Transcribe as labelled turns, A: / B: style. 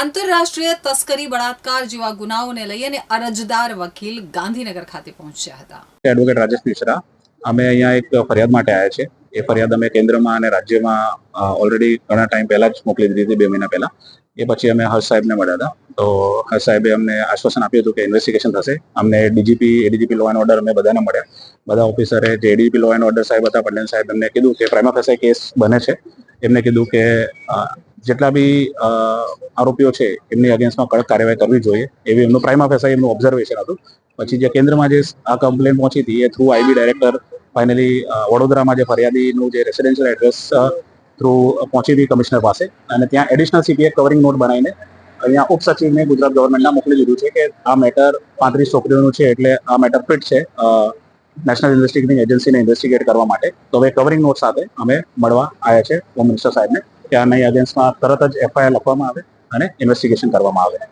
A: આંતરરાષ્ટ્રીય તસ્કરી બળાત્કાર જેવા ગુનાઓને લઈ અને અરજદાર વકીલ ગાંધીનગર ખાતે પહોંચ્યા હતા.
B: એડવોકેટ રાજેશ મિશ્રા, અમે અહીંયા એક ફરિયાદ માટે આવ્યા છે એ ફરિયાદ અમે કેન્દ્રમાં અને રાજ્યમાં ઓલરેડી ઘણા ટાઈમ પહેલા જ મોકલી દીધી હતી, બે મહિના પહેલા. એ પછી અમે હર્ષ સાહેબને મળ્યા હતા. તો હર્ષ સાહેબે અમને આશ્વાસન આપ્યું હતું કે ઇન્વેસ્ટિગેશન થશે. અમને DGP ADGP law and order અમે બધાને મળ્યા. બધા ઓફિસરે જે એડીજીપી લો એન્ડ ઓર્ડર સાહેબ હતા, પટેલ સાહેબ એમને કીધું કે પ્રાઇમા ફેસે કેસ બને છે. એમને કીધું કે જેટલા બી આરોપીઓ છે, એમની અગેન્સ્ટમાં કડક કાર્યવાહી કરવી જોઈએ. એવી એમનું પ્રાઇમા ફેસે એમનું ઓબ્ઝર્વેશન હતું. પછી જે કેન્દ્રમાં જે આ કમ્પ્લેન પહોંચી હતી, એ થ્રુ આઈબી ડાયરેક્ટર ફાઇનલી વડોદરામાં જે ફરિયાદીનું જે રેસિડેન્શિયલ એડ્રેસ થ્રુ પહોંચી હતી કમિશનર પાસે. અને ત્યાં એડિશનલ સીપીએ કવરિંગ નોટ બનાવીને અહીંયા ઉપસચિવને ગુજરાત ગવર્મેન્ટના મોકલી દીધું છે કે આ મેટર પાંત્રીસ છોકરીઓનું છે એટલે આ મેટર ફિટ છે નેશનલ ઇન્વેસ્ટિગેટિંગ એજન્સીને ઇન્વેસ્ટિગેટ કરવા માટે. તો હવે કવરિંગ નોટ સાથે અમે મળવા આવ્યા છે હોમ મિનિસ્ટર સાહેબને. કે આના અગેન્સ્ટમાં તરત જ એફઆઈઆર લખવામાં આવે અને ઇન્વેસ્ટિગેશન કરવામાં આવે.